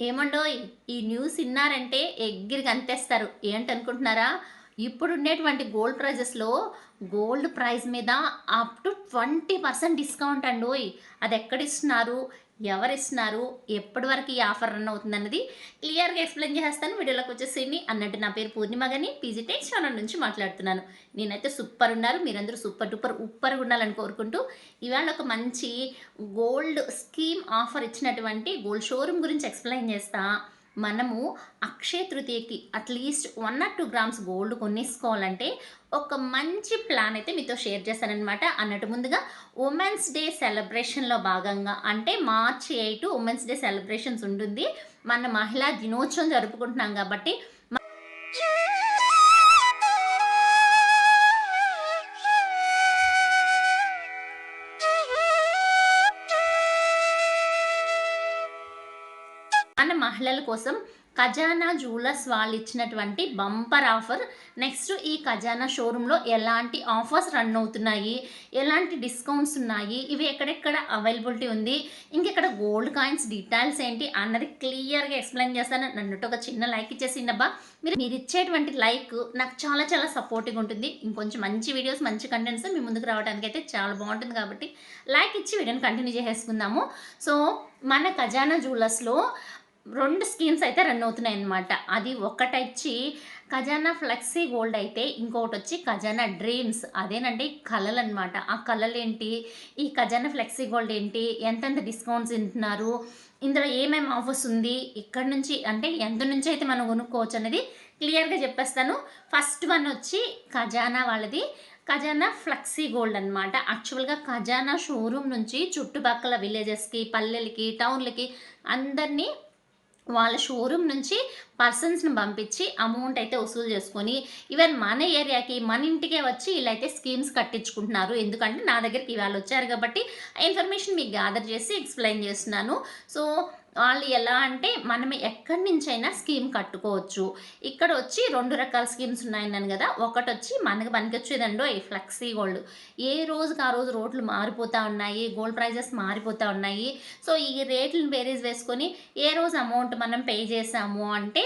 ఏమండోయ్ ఈ న్యూస్ విన్నారంటే ఎగ్గిరికి అంతేస్తారు. ఏంటనుకుంటున్నారా ఇప్పుడున్నటువంటి గోల్డ్ ప్రైజెస్లో గోల్డ్ ప్రైస్ మీద up to twenty percent discount అండి అది ఎక్కడ ఇస్తున్నారు ఎవరు ఇస్తున్నారు ఎప్పటి వరకు ఈ ఆఫర్ రన్ అవుతుంది అన్నది క్లియర్గా ఎక్స్ప్లెయిన్ చేస్తాను. వీడియోలోకి వచ్చేసేయండి. అన్నట్టు నా పేరు పూర్ణిమ గని పీజీ టెక్ ఛానల్ నుంచి మాట్లాడుతున్నాను. నేనైతే సూపర్ ఉన్నారు. మీరందరూ సూపర్ డూపర్ ఉప్పర్ ఉండాలని కోరుకుంటూ ఇవాళ ఒక మంచి గోల్డ్ స్కీమ్ ఆఫర్ ఇచ్చినటువంటి గోల్డ్ షోరూమ్ గురించి ఎక్స్ప్లెయిన్ చేస్తాను మనము Akshaya తృతీయకి at least one or two grams gold కొనేసుకోవాలంటే ఒక మంచి ప్లాన్ అయితే మీతో షేర్ చేశానమాట అన్నట్టు ముందుగా ఉమెన్స్ డే సెలబ్రేషన్లో భాగంగా అంటే March eight women's day celebrations ఉంటుంది. మన మహిళా దినోత్సవం జరుపుకుంటున్నాం కాబట్టి కోసం ఖజానా జ్యువెలర్స్ వాళ్ళు ఇచ్చినటువంటి బంపర్ ఆఫర్. నెక్స్ట్ ఈ ఖజానా షోరూంలో ఎలాంటి ఆఫర్స్ రన్ అవుతున్నాయి? ఎలాంటి డిస్కౌంట్స్ ఉన్నాయి? ఇవి ఎక్కడెక్కడ అవైలబిలిటీ ఉంది? ఇంకెక్కడ గోల్డ్ కాయిన్స్ డీటెయిల్స్ ఏంటి అన్నది క్లియర్గా ఎక్స్ప్లెయిన్ చేస్తాను. నన్నట్టు ఒక చిన్న లైక్ ఇచ్చేసిందబ్బా మీరు మీరు ఇచ్చేటువంటి లైక్ నాకు చాలా చాలా సపోర్టింగ్ ఉంటుంది. ఇంకొంచెం మంచి వీడియోస్ మంచి కంటెంట్స్ మీ ముందుకు రావడానికి అయితే చాలా బాగుంటుంది కాబట్టి లైక్ ఇచ్చి వీడియోని కంటిన్యూ చేసేసుకుందాము. సో మన ఖజానా జ్యువెలర్స్లో రెండు స్కీమ్స్ అయితే రన్ అవుతున్నాయి అన్నమాట అది ఒకటొచ్చి ఖజానా ఫ్లెక్సీ గోల్డ్ అయితే ఇంకొకటి వచ్చి ఖజానా డ్రీమ్స్. అదేనండి కళలు అనమాట ఆ కళలు ఏంటి ఈ ఖజానా ఫ్లెక్సీ గోల్డ్ ఏంటి? ఎంతెంత డిస్కౌంట్స్ ఇంటున్నారు ఇందులో ఏమేమి ఆఫర్స్ ఉంది? ఇక్కడ నుంచి అంటే ఎంత నుంచి అయితే మనం కొనుక్కోవచ్చు అనేది క్లియర్గా చెప్పేస్తాను. ఫస్ట్ వన్ వచ్చి ఖజానా వాళ్ళది. ఖజానా ఫ్లెక్సీ గోల్డ్ అనమాట యాక్చువల్గా ఖజానా షోరూమ్ నుంచి చుట్టుపక్కల విలేజెస్కి పల్లెలకి టౌన్లకి అందరినీ వాళ్ళ షోరూమ్ నుంచి పర్సన్స్ని పంపించి అమౌంట్ అయితే వసూలు చేసుకొని ఈవెన్ మన ఏరియాకి మన ఇంటికే వచ్చి వీళ్ళైతే స్కీమ్స్ కట్టించుకుంటున్నారు. ఎందుకంటే నా దగ్గరికి ఇవాళ వచ్చారు కాబట్టి ఆ ఇన్ఫర్మేషన్ మీకు గ్యాదర్ చేసి ఎక్స్ప్లెయిన్ చేస్తున్నాను. సో వాళ్ళు ఎలా అంటే మనం ఎక్కడి నుంచైనా స్కీమ్ కట్టుకోవచ్చు. ఇక్కడ వచ్చి రెండు రకాల స్కీమ్స్ ఉన్నాయన్నాను కదా ఒకటి వచ్చి మనకి పనికొచ్చేదండో ఈ ఫ్లెక్సీ గోల్డ్. ఏ రోజుకి ఆ రోజు రోడ్లు మారిపోతూ ఉన్నాయి గోల్డ్ ప్రైజెస్ మారిపోతూ ఉన్నాయి. సో ఈ రేట్లను బేరీజ్ వేసుకొని ఏ రోజు అమౌంట్ మనం పే చేసాము అంటే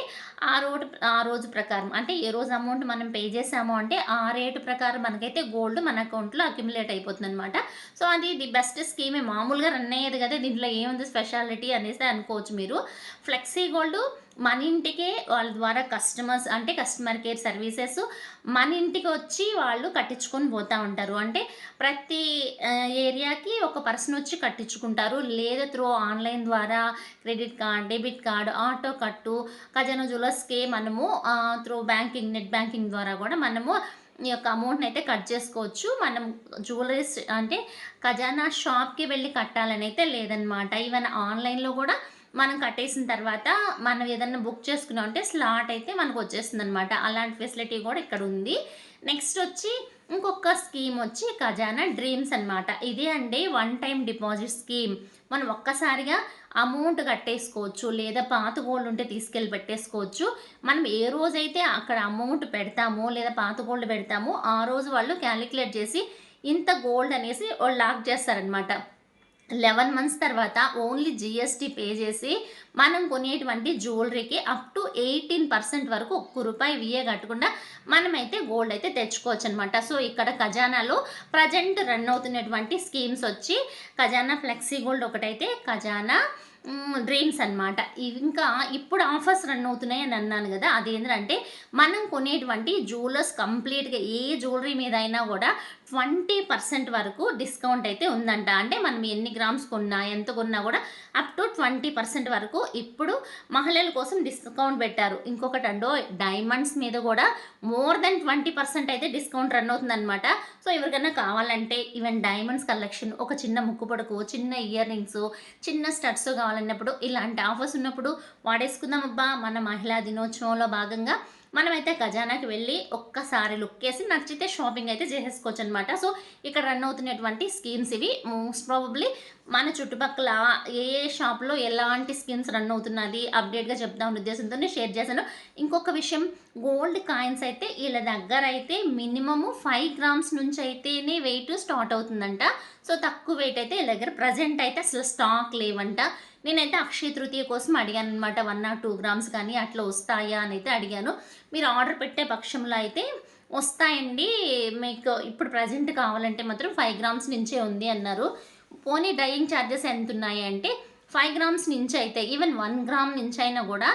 ఆ రోడ్ ఆ రోజు ప్రకారం. అంటే ఏ రోజు అమౌంట్ మనం పే చేసాము అంటే ఆ రేటు ప్రకారం మనకైతే గోల్డ్ మన అకౌంట్లో అక్యుములేట్ అయిపోతుంది అనమాట సో అది ది బెస్ట్ స్కీమే. మామూలుగా రన్ అయ్యేది కదా దీంట్లో ఏముంది స్పెషాలిటీ అనేసి అనుకోవచ్చు మీరు. ఫ్లెక్సీ గోల్డ్ మన ఇంటికే వాళ్ళ ద్వారా కస్టమర్స్ అంటే కస్టమర్ కేర్ సర్వీసెస్ మన ఇంటికి వచ్చి వాళ్ళు కట్టించుకొని పోతూ ఉంటారు. అంటే ప్రతి ఏరియాకి ఒక పర్సన్ వచ్చి కట్టించుకుంటారు. లేదా త్రూ ఆన్లైన్ ద్వారా credit card debit card auto కట్టు ఖజానా జ్యువెలర్స్కే మనము త్రూ బ్యాంకింగ్ నెట్ బ్యాంకింగ్ ద్వారా కూడా మనము ఈ యొక్క అమౌంట్ని అయితే కట్ చేసుకోవచ్చు. మనం జ్యువెలరీస్ అంటే ఖజానా షాప్కి వెళ్ళి కట్టాలని అయితే లేదనమాట ఈవెన్ ఆన్లైన్లో కూడా మనం కట్టేసిన తర్వాత మనం ఏదన్నా బుక్ చేసుకున్నాం అంటే స్లాట్ అయితే మనకు వచ్చేస్తుంది అనమాట అలాంటి ఫెసిలిటీ కూడా ఇక్కడ ఉంది. నెక్స్ట్ వచ్చి ఇంకొక స్కీమ్ వచ్చి ఖజానా డ్రీమ్స్ అనమాట ఇదే అండి వన్ టైం డిపాజిట్ స్కీమ్ మనం ఒక్కసారిగా అమౌంట్ కట్టేసుకోవచ్చు లేదా పాత గోల్డ్ ఉంటే తీసుకెళ్ళి పెట్టేసుకోవచ్చు. మనం ఏ రోజైతే అక్కడ అమౌంట్ పెడతామో లేదా పాత గోల్డ్ పెడతామో ఆ రోజు వాళ్ళు క్యాలిక్యులేట్ చేసి ఇంత గోల్డ్ అనేసి వాళ్ళు లాక్ చేస్తారనమాట లెవెన్ మంత్స్ తర్వాత ఓన్లీ జిఎస్టీ పే చేసి మనం కొనేటువంటి జ్యువెలరీకి అప్ టు ఎయిటీన్ పర్సెంట్ వరకు ఒక్క రూపాయి విఏ కట్టకుండా మనమైతే గోల్డ్ అయితే తెచ్చుకోవచ్చు అనమాట సో ఇక్కడ ఖజానాలో ప్రజెంట్ రన్ అవుతున్నటువంటి స్కీమ్స్ వచ్చి ఖజానా ఫ్లెక్సీ గోల్డ్ ఒకటైతే ఖజానా డ్రీమ్స్ అనమాట ఇంకా ఇప్పుడు ఆఫర్స్ రన్ అవుతున్నాయి అని అన్నాను కదా అదేంటంటే మనం కొనేటువంటి జ్యువెలర్స్ కంప్లీట్గా ఏ జ్యువెలరీ మీద అయినా కూడా ట్వంటీ పర్సెంట్ వరకు డిస్కౌంట్ అయితే ఉందంట. అంటే మనం ఎన్ని గ్రామ్స్ కొన్నా ఎంత కొన్నా కూడా అప్ టు ట్వంటీ పర్సెంట్ వరకు ఇప్పుడు మహిళల కోసం డిస్కౌంట్ పెట్టారు. ఇంకొకటి అండో డైమండ్స్ మీద కూడా మోర్ దెన్ ట్వంటీ పర్సెంట్ అయితే డిస్కౌంట్ రన్ అవుతుందన్నమాట. సో ఎవరికైనా కావాలంటే ఈవెన్ డైమండ్స్ కలెక్షన్ ఒక చిన్న ముక్కు పొడకు చిన్న ఇయర్ రింగ్స్ చిన్న స్టడ్స్ కావాలన్నప్పుడు ఇలాంటి ఆఫర్స్ ఉన్నప్పుడు వాడేసుకుందాం అబ్బా మన మహిళా దినోత్సవంలో భాగంగా మనమైతే ఖజానాకి వెళ్ళి ఒక్కసారి లుక్ వేసి నచ్చితే షాపింగ్ అయితే చేసేసుకోవచ్చు అనమాట సో ఇక్కడ రన్ అవుతున్నటువంటి స్కీమ్స్ ఇవి. మోస్ట్ ప్రాబబ్లీ మన చుట్టుపక్కల ఏ ఏ షాప్లో ఎలాంటి స్కీమ్స్ రన్ అవుతున్నది అప్డేట్గా చెప్దాం ఉద్దేశంతో షేర్ చేశాను. ఇంకొక విషయం గోల్డ్ కాయిన్స్ అయితే వీళ్ళ దగ్గర అయితే మినిమము ఫైవ్ గ్రామ్స్ నుంచి అయితేనే వెయిట్ స్టార్ట్ అవుతుందంట. సో తక్కువ వెయిట్ అయితే వీళ్ళ దగ్గర ప్రజెంట్ అయితే అసలు స్టాక్ లేవంట. నేనైతే అక్షయ తృతీయ కోసం అడిగాను అనమాట వన్ ఆర్ టూ గ్రామ్స్ కానీ అట్లా వస్తాయా అని అయితే అడిగాను. మీరు ఆర్డర్ పెట్టే పక్షంలో అయితే వస్తాయండి. మీకు ఇప్పుడు ప్రజెంట్ కావాలంటే మాత్రం ఫైవ్ గ్రామ్స్ నుంచే ఉంది అన్నారు. పోనీ డైయింగ్ ఛార్జెస్ ఎంత ఉన్నాయి అంటే ఫైవ్ గ్రామ్స్ నుంచి అయితే ఈవెన్ వన్ గ్రామ్ నుంచి అయినా కూడా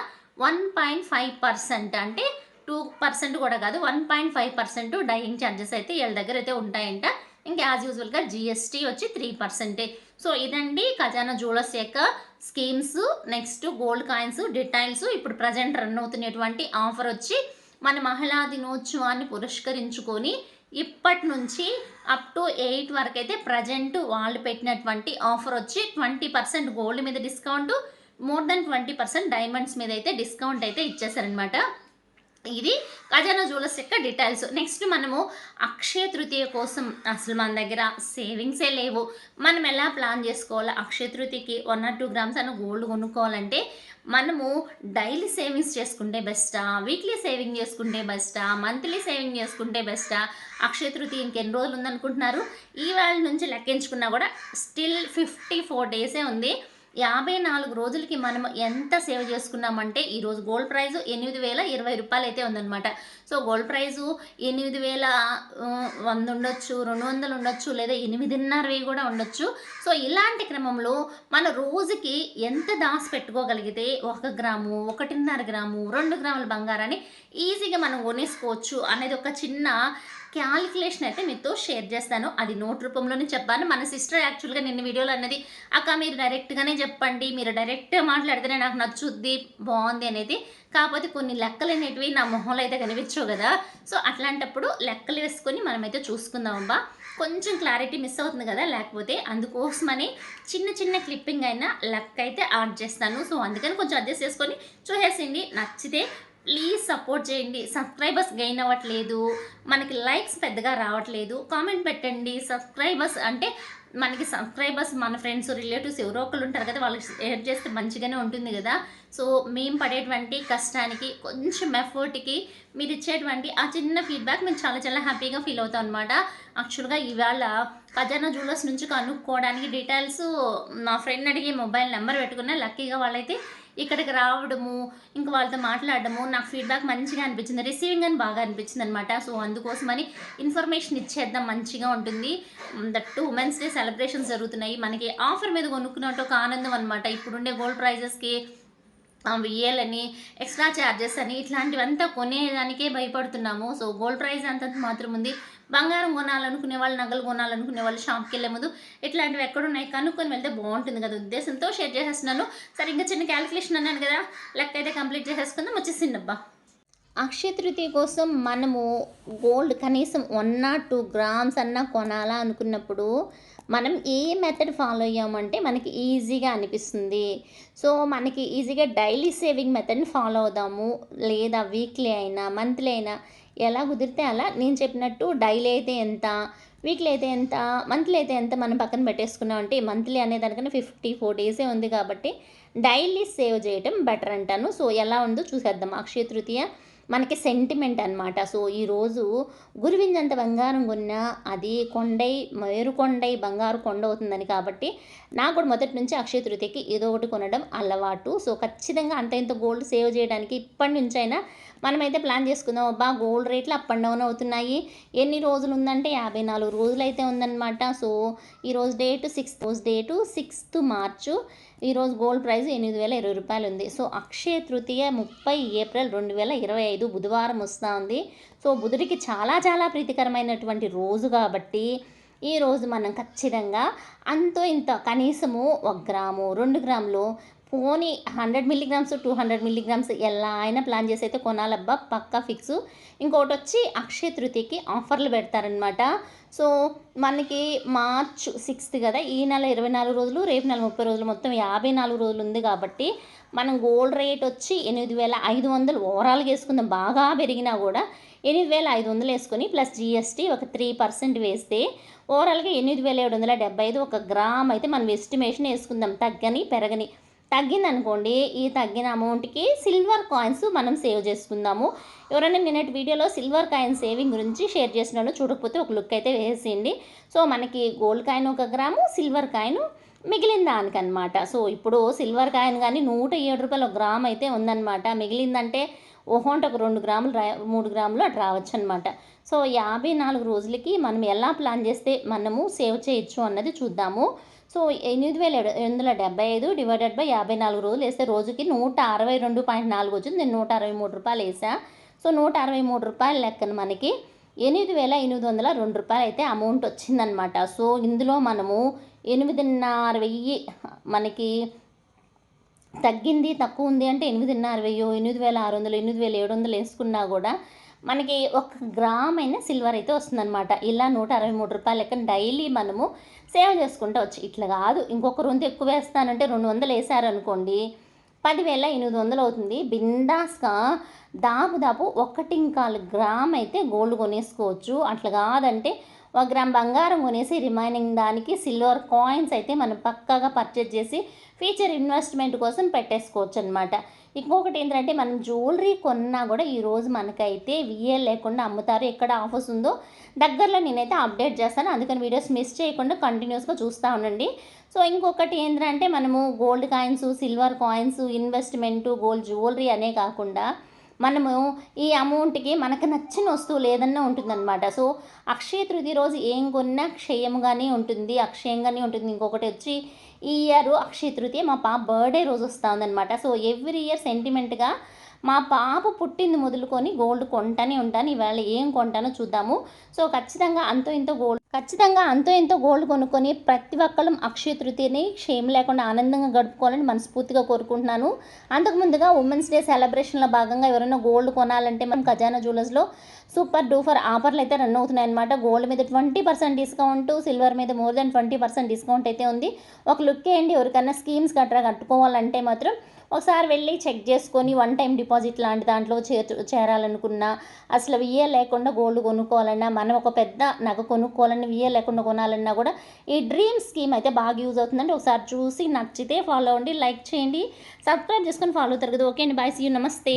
వన్ పాయింట్ ఫైవ్ పర్సెంట్ అంటే టూ పర్సెంట్ కూడా కాదు one point five percent dyeing charges అయితే వీళ్ళ దగ్గర అయితే ఉంటాయంట. ఇంకా యాజ్ యూజువల్గా జిఎస్టీ వచ్చి త్రీ పర్సెంటే సో ఇదండి ఖజానా జ్యువెలర్స్ యొక్క schemes next gold coins details ఇప్పుడు ప్రజెంట్ రన్ అవుతున్నటువంటి ఆఫర్ వచ్చి మన మహిళా దినోత్సవాన్ని పురస్కరించుకొని ఇప్పటి నుంచి అప్ టు ఎయిట్ వరకు అయితే ప్రజెంట్ వాళ్ళు పెట్టినటువంటి ఆఫర్ వచ్చి ట్వంటీ పర్సెంట్ గోల్డ్ మీద discount more than twenty percent diamonds మీద అయితే డిస్కౌంట్ అయితే ఇచ్చేసారనమాట ఇది ఖజానా జ్యువెలర్స్ యొక్క డీటెయిల్స్ నెక్స్ట్ మనము అక్షయ తృతీయ కోసం అసలు మన దగ్గర సేవింగ్సే లేవు. మనం ఎలా ప్లాన్ చేసుకోవాలి? అక్షయ తృతీయకి వన్ ఆర్ టూ గ్రామ్స్ అన్న గోల్డ్ కొనుక్కోవాలంటే మనము డైలీ సేవింగ్స్ చేసుకుంటే బెస్టా వీక్లీ సేవింగ్ చేసుకుంటే బెస్టా మంత్లీ సేవింగ్ చేసుకుంటే బెస్టా అక్షయ తృతీయ ఇంకెన్ని రోజులు ఉందనుకుంటున్నారు? ఈ వాళ్ళ నుంచి లెక్కించుకున్నా కూడా స్టిల్ ఫిఫ్టీ ఫోర్ డేసే ఉంది. యాభై నాలుగు రోజులకి మనం ఎంత సేవ్ చేసుకున్నామంటే ఈరోజు గోల్డ్ ప్రైస్ ఎనిమిది వేల ఇరవై రూపాయలు అయితే ఉందన్నమాట. సో గోల్డ్ ప్రైజు ఎనిమిది వేల వంద ఉండొచ్చు రెండు వందలు ఉండొచ్చు లేదా ఎనిమిదిన్నర వెయ్యి కూడా ఉండొచ్చు. సో ఇలాంటి క్రమంలో మన రోజుకి ఎంత దాసి పెట్టుకోగలిగితే ఒక గ్రాము ఒకటిన్నర గ్రాము రెండు గ్రాముల బంగారాన్ని ఈజీగా మనం కొనేసుకోవచ్చు అనేది ఒక చిన్న క్యాలిక్యులేషన్ అయితే మీతో షేర్ చేస్తాను. అది నోట్ రూపంలోనే చెప్పాను మన సిస్టర్ యాక్చువల్గా నిన్న వీడియోలో అన్నది అక్క మీరు డైరెక్ట్గానే చెప్పండి. మీరు డైరెక్ట్గా మాట్లాడితేనే నాకు నచ్చుద్ది బాగుంది అనేది. కాకపోతే కొన్ని లెక్కలు అనేటివి నా మొహంలో అయితే కనిపించవు కదా. సో అట్లాంటప్పుడు లెక్కలు వేసుకొని మనమైతే చూసుకుందాం అబ్బా. కొంచెం క్లారిటీ మిస్ అవుతుంది కదా లేకపోతే అందుకోసమని చిన్న చిన్న క్లిప్పింగ్ అయినా లెక్క అయితే యాడ్ చేస్తాను. సో అందుకని కొంచెం అడ్జస్ట్ చేసుకొని చూసేసిండి నచ్చితే ప్లీజ్ సపోర్ట్ చేయండి. సబ్స్క్రైబర్స్ గెయిన్ అవ్వట్లేదు. మనకి లైక్స్ పెద్దగా రావట్లేదు. కామెంట్ పెట్టండి. సబ్స్క్రైబర్స్ అంటే మనకి సబ్స్క్రైబర్స్ మన ఫ్రెండ్స్ రిలేటివ్స్ ఎవరో ఒకరు ఉంటారు కదా వాళ్ళకి షేర్ చేస్తే మంచిగానే ఉంటుంది కదా. సో మేము పడేటువంటి కష్టానికి కొంచెం ఎఫర్ట్కి మీరు ఇచ్చేటువంటి ఆ చిన్న ఫీడ్బ్యాక్ మేము చాలా చాలా హ్యాపీగా ఫీల్ అవుతాం అనమాట యాక్చువల్గా ఇవాళ ఖజానా జ్యువెలర్స్ నుంచి కనుక్కోవడానికి డీటెయిల్స్ మా ఫ్రెండ్ అడిగి మొబైల్ నెంబర్ పెట్టుకున్నా లక్కీగా వాళ్ళైతే ఇక్కడికి రావడము ఇంకా వాళ్ళతో మాట్లాడడము నాకు ఫీడ్బ్యాక్ మంచిగా అనిపించింది. రిసీవింగ్ అని బాగా అనిపించింది అనమాట సో అందుకోసమని ఇన్ఫర్మేషన్ ఇచ్చేద్దాం మంచిగా ఉంటుంది. That too women's day celebrations జరుగుతున్నాయి. మనకి ఆఫర్ మీద కొనుక్కున్నట్టు ఒక ఆనందం అనమాట ఇప్పుడుండే గోల్డ్ ప్రైజెస్కి వియ్యాలని ఎక్స్ట్రా ఛార్జెస్ అని ఇట్లాంటివంతా కొనేదానికే భయపడుతున్నాము. సో గోల్డ్ ప్రైస్ అంతంత మాత్రం ఉంది. బంగారం కొనాలనుకునే వాళ్ళు నగలు కొనాలనుకునే వాళ్ళు షాప్కి వెళ్ళే ముందు ఇట్లాంటివి ఎక్కడున్నాయి కనుక్కొని వెళ్తే బాగుంటుంది కదా. ఉద్దేశంతో షేర్ చేసేస్తున్నాను. సరే ఇంకా చిన్న క్యాలిక్యులేషన్ అన్నాను కదా. లెక్క అయితే కంప్లీట్ చేసేసుకుందాం. వచ్చేసింది అబ్బా. అక్షయ తృతీయ కోసం మనము గోల్డ్ కనీసం వన్ నాట్ టూ గ్రామ్స్ అన్నా కొనాలా అనుకున్నప్పుడు మనం ఏ మెథడ్ ఫాలో అయ్యామంటే మనకి ఈజీగా అనిపిస్తుంది. సో మనకి ఈజీగా డైలీ సేవింగ్ మెథడ్ని ఫాలో అవుదాము. లేదా వీక్లీ అయినా మంత్లీ అయినా ఎలా కుదిరితే అలా నేను చెప్పినట్టు డైలీ అయితే ఎంత వీక్లీ అయితే ఎంత మంత్లీ అయితే ఎంత మనం పక్కన పెట్టేసుకున్నాం అంటే మంత్లీ అనే దానికన్నా ఫిఫ్టీ ఫోర్ డేసే ఉంది కాబట్టి డైలీ సేవ్ చేయటం బెటర్ అంటాను. సో ఎలా ఉందో చూసేద్దాం. అక్షయ తృతీయ మనకి సెంటిమెంట్ అనమాట సో ఈరోజు గురువిందంత బంగారం కొన్నా అది కొండై మేరు కొండై బంగారు కొండ అవుతుందని కాబట్టి నాకు కూడా మొదటి నుంచి అక్షయ తృతీయకి ఏదో ఒకటి కొనడం అలవాటు. సో ఖచ్చితంగా అంత ఇంత గోల్డ్ సేవ్ చేయడానికి ఇప్పటి నుంచైనా మనమైతే ప్లాన్ చేసుకుందాం అబ్బా గోల్డ్ రేట్లు అప్ అండ్ డౌన్ అవుతున్నాయి. ఎన్ని రోజులు ఉందంటే యాభై నాలుగు రోజులు అయితే ఉందన్నమాట. సో ఈరోజు డేటు సిక్స్త్ రోజు డేటు సిక్స్త్ మార్చు ఈరోజు గోల్డ్ ప్రైస్ ఎనిమిది వేల ఇరవై రూపాయలు ఉంది. సో అక్షయ తృతీయ ముప్పై ఏప్రిల్ రెండు వేల ఇరవై ఐదు బుధవారం వస్తూ ఉంది సో బుధుడికి చాలా చాలా ప్రీతికరమైనటువంటి రోజు కాబట్టి ఈ రోజు మనం ఖచ్చితంగా అంతో ఇంత కనీసము ఒక గ్రాము రెండు గ్రాములు పోనీ hundred milligrams two hundred milligrams ఎలా అయినా ప్లాన్ చేసి అయితే కొనాలబ్బా పక్కా ఫిక్స్ ఇంకోటి వచ్చి అక్షయ తృతీయకి ఆఫర్లు పెడతారనమాట సో మనకి మార్చ్ సిక్స్త్ కదా ఈ నెల ఇరవై నాలుగు రోజులు రేపు నెల ముప్పై రోజులు మొత్తం యాభై నాలుగు రోజులు ఉంది కాబట్టి మనం గోల్డ్ రేట్ వచ్చి ఎనిమిది వేల ఐదు వందలు ఓవరాల్గా వేసుకుందాం. బాగా పెరిగినా కూడా ఎనిమిది వేల ఐదు వందలు వేసుకొని ప్లస్ జిఎస్టీ ఒక త్రీ పర్సెంట్ వేస్తే ఓవరాల్గా ఎనిమిది వేల ఏడు వందల డెబ్బై ఐదు ఒక గ్రామ్ అయితే మనం ఎస్టిమేషన్ వేసుకుందాం. తగ్గని పెరగని. తగ్గిందనుకోండి ఈ తగ్గిన అమౌంట్కి సిల్వర్ కాయిన్స్ మనం సేవ్ చేసుకుందాము. ఎవరైనా నిన్నటి వీడియోలో సిల్వర్ కాయిన్ సేవింగ్ గురించి షేర్ చేసినాను చూడకపోతే ఒక లుక్ అయితే వేసేయండి. సో మనకి గోల్డ్ కాయిన్ ఒక గ్రాము సిల్వర్ కాయిన్ మిగిలిన దానికనమాట సో ఇప్పుడు సిల్వర్ కాయిన్ కానీ నూట ఏడు రూపాయల గ్రామ్ అయితే ఉందన్నమాట. మిగిలిందంటే ఓహో అంటే ఒక రెండు గ్రాములు రా మూడు గ్రాములు అటు రావచ్చు అనమాట సో యాభై నాలుగు రోజులకి మనం ఎలా ప్లాన్ చేస్తే మనము సేవ్ చేయొచ్చు అన్నది చూద్దాము. సో ఎనిమిది వేల ఏడు వందల డెబ్బై ఐదు డివైడెడ్ బై యాభై నాలుగు రోజులు వేస్తే రోజుకి నూట అరవై రెండు పాయింట్ నాలుగు వచ్చింది. నేను నూట అరవై మూడు రూపాయలు వేసా సో నూట అరవై మూడు రూపాయల లెక్కన మనకి ఎనిమిది వేల ఎనిమిది వందల రెండు రూపాయలు అయితే అమౌంట్ వచ్చిందనమాట సో ఇందులో మనము ఎనిమిదిన్నర వెయ్యి మనకి తగ్గింది తక్కువ ఉంది అంటే ఎనిమిదిన్నర వెయ్యో ఎనిమిది వేల ఆరు వందలు ఎనిమిది వేల ఏడు వందలు వేసుకున్నా కూడా మనకి ఒక గ్రామ్ అయినా సిల్వర్ అయితే వస్తుందన్నమాట. ఇలా నూట అరవై మూడు రూపాయల లెక్కన డైలీ మనము సేవ్ చేసుకుంటూ వచ్చి. ఇట్లా కాదు. ఇంకొక రొంత ఎక్కువ వేస్తానంటే రెండు వందలు వేసారనుకోండి పదివేల ఎనిమిది వందలు అవుతుంది. బిందాస్గా దాపు దాపు ఒకటి ఇంకా గ్రామ్ అయితే గోల్డ్ కొనేసుకోవచ్చు. అట్లా కాదంటే ఒక గ్రామ్ బంగారం కొనేసి రిమైనింగ్ దానికి సిల్వర్ కాయిన్స్ అయితే మనం పక్కాగా పర్చేజ్ చేసి ఫ్యూచర్ ఇన్వెస్ట్మెంట్ కోసం పెట్టేసుకోవచ్చు అనమాట ఇంకొకటి ఏంటంటే మనం జ్యువెలరీ కొన్నా కూడా ఈరోజు మనకైతే విఏ లేకుండా అమ్ముతారు. ఎక్కడ ఆఫర్స్ ఉందో దగ్గరలో నేనైతే అప్డేట్ చేస్తాను. అందుకని వీడియోస్ మిస్ చేయకుండా కంటిన్యూస్గా చూస్తూ ఉండండి. సో ఇంకొకటి ఏంటంటే మనము gold coins silver coins investment gold jewellery అనే కాకుండా మనము ఈ అమౌంట్కి మనకు నచ్చిన వస్తువు లేదన్నా ఉంటుందన్నమాట. సో అక్షయ తృతీయ రోజు ఏం కొన్నా క్షయంగానే ఉంటుంది అక్షయంగానే ఉంటుంది. ఇంకొకటి వచ్చి ఈ ఇయర్ అక్షయ తృతీయ మా పాప బర్త్డే రోజు వస్తుందన్నమాట. సో ఎవ్రీ ఇయర్ సెంటిమెంట్గా మా పాప పుట్టింది మొదలుకొని గోల్డ్ కొంటానే ఉంటాను. ఇవాళ ఏం కొంటానో చూద్దాము. సో ఖచ్చితంగా అంతో ఇంతో గోల్డ్ ఖచ్చితంగా అంతో ఇంతో గోల్డ్ కొనుక్కొని ప్రతి ఒక్కళ్ళం అక్షయ తృతీయని క్షేమ లేకుండా ఆనందంగా గడుపుకోవాలని మనస్ఫూర్తిగా కోరుకుంటున్నాను. అంతకు ముందుగా ఉమెన్స్ డే సెలబ్రేషన్లో భాగంగా ఎవరైనా గోల్డ్ కొనాలంటే మనం ఖజానా జ్యువెలర్స్లో సూపర్ డూఫర్ ఆఫర్లు అయితే రన్ అవుతున్నాయి అనమాట గోల్డ్ మీద ట్వంటీ పర్సెంట్ డిస్కౌంట్ సిల్వర్ మీద more than twenty percent discount అయితే ఉంది. ఒక లుక్ ఏంటి ఎవరికైనా స్కీమ్స్ గట్రా కట్టుకోవాలంటే మాత్రం ఒకసారి వెళ్ళి చెక్ చేసుకొని వన్ టైం డిపాజిట్ లాంటి దాంట్లో చేరాలనుకున్నా అసలు విఏ లేకుండా గోల్డ్ కొనుక్కోవాలన్నా మనం ఒక పెద్ద నగ కొనుక్కోవాలన్నా విఏ లేకుండా కొనాలన్నా కూడా ఈ డ్రీమ్ స్కీమ్ అయితే బాగా యూజ్ అవుతుందండి. ఒకసారి చూసి నచ్చితే ఫాలో అవ్వండి లైక్ చేయండి సబ్స్క్రైబ్ చేసుకొని ఫాలో అవుతారు కదా ఓకే అండి బాయ్ సీ నమస్తే.